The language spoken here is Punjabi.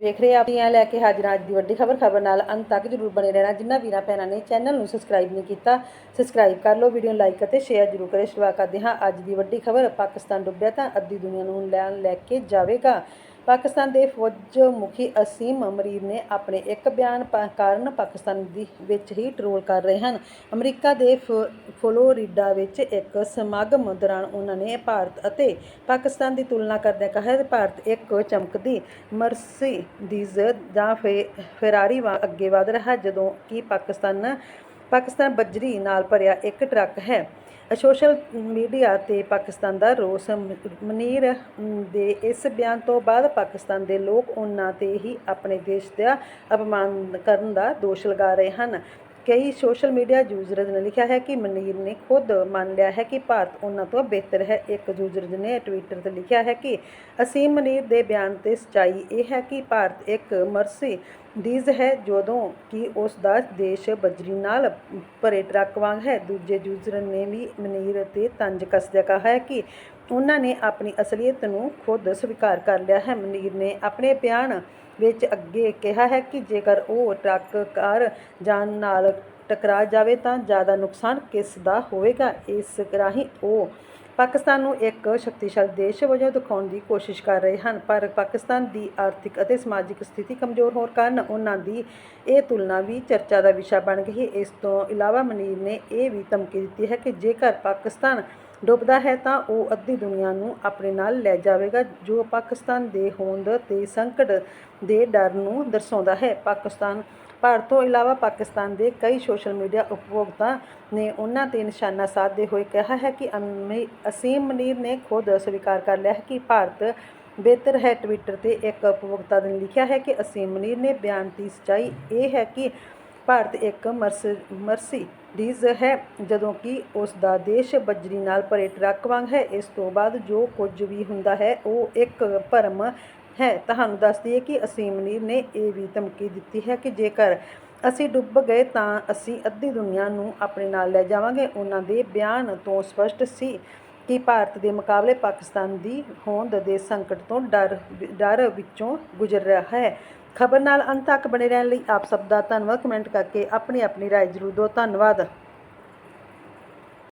ਵੇਖ ਰਹੇ ਆਪੀਆਂ ਲੈ ਕੇ ਹਾਜ਼ਰ ਅੱਜ ਦੀ ਵੱਡੀ ਖਬਰ ਖਬਰ ਨਾਲ ਅੰਤ ਤੱਕ ਜਰੂਰ ਬਣੇ ਰਹਿਣਾ। ਜਿੰਨਾ ਵੀਰਾਂ ਭੈਣਾਂ ਨੇ ਚੈਨਲ ਨੂੰ ਸਬਸਕ੍ਰਾਈਬ ਨਹੀਂ ਕੀਤਾ ਸਬਸਕ੍ਰਾਈਬ ਕਰ ਲਓ ਵੀਡੀਓ ਨੂੰ ਲਾਈਕ ਅਤੇ ਸ਼ੇਅਰ ਜਰੂਰ ਕਰੇ ਸ਼ੁਰੂਆਤ ਕਰਦੇ ਹਾਂ ਅੱਜ ਦੀ ਵੱਡੀ ਖਬਰ। ਪਾਕਿਸਤਾਨ ਡੁੱਬਿਆ ਤਾਂ ਅੱਧੀ ਦੁਨੀਆ ਨੂੰ ਲੈਣ ਲੈ ਕੇ ਜਾਵੇਗਾ। ਪਾਕਿਸਤਾਨ ਦੇ ਫੌਜ ਮੁਖੀ ਅਸੀਮ ਅਮਰੀ ਨੇ ਆਪਣੇ ਇੱਕ ਬਿਆਨ ਪਾ- ਕਾਰਨ ਪਾਕਿਸਤਾਨ ਦੀ ਵਿੱਚ ਹੀ ਟਰੋਲ ਕਰ ਰਹੇ ਹਨ। ਅਮਰੀਕਾ ਦੇ ਫ- ਫਲੋਰੀਡਾ ਵਿੱਚ ਇੱਕ ਸਮਾਗਮ ਦੌਰਾਨ ਉਹਨਾਂ ਨੇ ਭਾਰਤ ਅਤੇ ਪਾਕਿਸਤਾਨ ਦੀ ਤੁਲਨਾ ਕਰਦਿਆਂ ਕਿਹਾ ਕਿ ਭਾਰਤ ਇੱਕ ਚਮਕਦੀ ਮਰਸੀਡੀਜ਼ ਜਾਂ ਫੇ- ਫੈਰਾਰੀ ਵਾਂਗ ਅੱਗੇ ਵਧ ਰਿਹਾ, ਜਦੋਂ ਕਿ ਪਾਕਿਸਤਾਨ ਪਾਕਿਸਤਾਨ ਬੱਜਰੀ ਨਾਲ ਭਰਿਆ ਇੱਕ ਟਰੱਕ ਹੈ। ਸੋਸ਼ਲ ਮੀਡੀਆ ਤੇ ਪਾਕਿਸਤਾਨ ਦਾ ਰੋਸ ਮਨੀਰ ਦੇ ਇਸ ਬਿਆਨ ਤੋਂ ਬਾਅਦ ਪਾਕਿਸਤਾਨ ਦੇ ਲੋਕ ਉਹਨਾਂ ਤੇ ਹੀ ਆਪਣੇ ਦੇਸ਼ ਦਾ ਅਪਮਾਨ ਕਰਨ ਦਾ ਦੋਸ਼ ਲਗਾ ਰਹੇ ਹਨ। ਕਈ ਸੋਸ਼ਲ ਮੀਡੀਆ ਯੂਜ਼ਰਜ਼ ਨੇ ਲਿਖਿਆ ਹੈ ਕਿ ਮਨੀਰ ਨੇ ਖੁਦ ਮੰਨ ਲਿਆ ਹੈ ਕਿ ਭਾਰਤ ਉਹਨਾਂ ਤੋਂ ਬਿਹਤਰ ਹੈ। ਇੱਕ ਯੂਜ਼ਰ ਨੇ ਟਵਿੱਟਰ ਤੇ ਲਿਖਿਆ ਹੈ ਕਿ ਅਸੀਮ ਮਨੀਰ ਦੇ ਬਿਆਨ ਤੇ ਸਚਾਈ ਇਹ ਹੈ ਕਿ ਭਾਰਤ ਇੱਕ ਮਰਸੀ ਡੀਜ਼ ਹੈ ਜਦੋਂ ਕਿ ਉਸ ਦਾ ਦੇਸ਼ ਬਜਰੀ ਨਾਲ ਭਰੇ ਟਰੱਕ ਵਾਂਗ ਹੈ। ਦੂਜੇ ਯੂਜ਼ਰ ਨੇ ਵੀ ਮਨੀਰ ਤੇ ਤੰਜ ਕੱਸਦਿਆਂ ਕਿਹਾ ਹੈ ਕਿ ਉਹਨਾਂ ਨੇ ਆਪਣੀ ਅਸਲੀਅਤ ਨੂੰ ਖੁਦ ਸਵੀਕਾਰ ਕਰ ਲਿਆ ਹੈ। ਮਨੀਰ ਨੇ ਆਪਣੇ ਬਿਆਨ ਵਿੱਚ ਅੱਗੇ ਕਿਹਾ ਹੈ ਕਿ ਜੇਕਰ ਉਹ ਟਰੱਕ ਕਾਰ ਜਾਨ ਨਾਲ ਟਕਰਾ ਜਾਵੇ ਤਾਂ ਜ਼ਿਆਦਾ ਨੁਕਸਾਨ ਕਿਸ ਦਾ ਹੋਵੇਗਾ? ਇਸ ਰਾਹੀਂ ਉਹ ਪਾਕਿਸਤਾਨ ਨੂੰ ਇੱਕ ਸ਼ਕਤੀਸ਼ਾਲੀ ਦੇਸ਼ ਵਜੋਂ ਦਿਖਾਉਣ ਦੀ ਕੋਸ਼ਿਸ਼ ਕਰ ਰਹੇ ਹਨ, ਪਰ ਪਾਕਿਸਤਾਨ ਦੀ ਆਰਥਿਕ ਅਤੇ ਸਮਾਜਿਕ ਸਥਿਤੀ ਕਮਜ਼ੋਰ ਹੋਣ ਕਾਰਨ ਉਹਨਾਂ ਦੀ ਇਹ ਤੁਲਨਾ ਵੀ ਚਰਚਾ ਦਾ ਵਿਸ਼ਾ ਬਣ ਗਈ ਹੈ। ਇਸ ਤੋਂ ਇਲਾਵਾ ਮਨੀਰ ਨੇ ਇਹ ਵੀ ਧਮਕੀ ਦਿੱਤੀ ਹੈ ਕਿ ਜੇਕਰ ਪਾਕਿਸਤਾਨ ਡੁੱਬਦਾ ਹੈ ਤਾਂ ਉਹ ਅੱਧੀ ਦੁਨੀਆ ਨੂੰ ਆਪਣੇ ਨਾਲ ਲੈ ਜਾਵੇਗਾ, ਜੋ ਪਾਕਿਸਤਾਨ ਦੇ ਹੋਂਦ ਤੇ ਸੰਕਟ ਦੇ ਡਰ ਨੂੰ ਦਰਸਾਉਂਦਾ ਹੈ। ਪਾਕਿਸਤਾਨ ਭਾਰਤ ਤੋਂ ਇਲਾਵਾ ਪਾਕਿਸਤਾਨ ਦੇ ਕਈ ਸੋਸ਼ਲ ਮੀਡੀਆ ਉਪਭੋਗਤਾ ਨੇ ਉਹਨਾਂ ਤੇ ਨਿਸ਼ਾਨਾ ਸਾਧਦੇ ਹੋਏ ਕਿਹਾ ਹੈ ਕਿ ਅਸੀਮ ਮਨੀਰ ਨੇ ਖੁਦ ਸਵੀਕਾਰ ਕਰ ਲਿਆ ਹੈ ਕਿ ਭਾਰਤ ਬਿਹਤਰ ਹੈ। ਟਵਿੱਟਰ ਤੇ ਇੱਕ ਉਪਭੋਗਤਾ ਨੇ ਲਿਖਿਆ ਹੈ ਕਿ ਅਸੀਮ ਮਨੀਰ ਨੇ ਬਿਆਨ ਦੀ ਸੱਚਾਈ ਇਹ ਹੈ ਕਿ ਭਾਰਤ ਇੱਕ ਮਰਸ ਮਰਸੀਡੀਜ਼ ਹੈ, ਜਦੋਂ ਕਿ ਉਸ ਦਾ ਦੇਸ਼ ਬੱਜਰੀ ਨਾਲ ਭਰੇ ਟਰੱਕ ਵਾਂਗ ਹੈ। ਇਸ ਤੋਂ ਬਾਅਦ ਜੋ ਕੁਝ ਵੀ ਹੁੰਦਾ ਹੈ, ਉਹ ਇੱਕ ਭਰਮ ਹੈ। ਤੁਹਾਨੂੰ ਦੱਸ ਦਈਏ ਕਿ ਅਸੀਮ ਮਨੀਰ ਨੇ ਇਹ ਵੀ ਧਮਕੀ ਦਿੱਤੀ ਹੈ ਕਿ ਜੇਕਰ ਅਸੀਂ ਡੁੱਬ ਗਏ ਤਾਂ ਅਸੀਂ ਅੱਧੀ ਦੁਨੀਆ ਨੂੰ ਆਪਣੇ ਨਾਲ ਲੈ ਜਾਵਾਂਗੇ। ਉਹਨਾਂ ਦੇ ਬਿਆਨ ਤੋਂ ਸਪਸ਼ਟ ਸੀ ਕਿ ਭਾਰਤ ਦੇ ਮੁਕਾਬਲੇ ਪਾਕਿਸਤਾਨ ਦੀ ਹੋਂਦ ਦੇ ਸੰਕਟ ਤੋਂ ਡਰ ਡਰ ਵਿੱਚੋਂ ਗੁਜ਼ਰ ਰਿਹਾ ਹੈ। ਖਬਰ ਨਾਲ ਅੰਤ ਤੱਕ ਬਣੇ ਰਹਿਣ ਲਈ ਆਪ ਸਭ ਦਾ ਧੰਨਵਾਦ। ਕਮੈਂਟ ਕਰਕੇ ਆਪਣੀ ਆਪਣੀ ਰਾਏ ਜ਼ਰੂਰ ਦਿਓ। ਧੰਨਵਾਦ।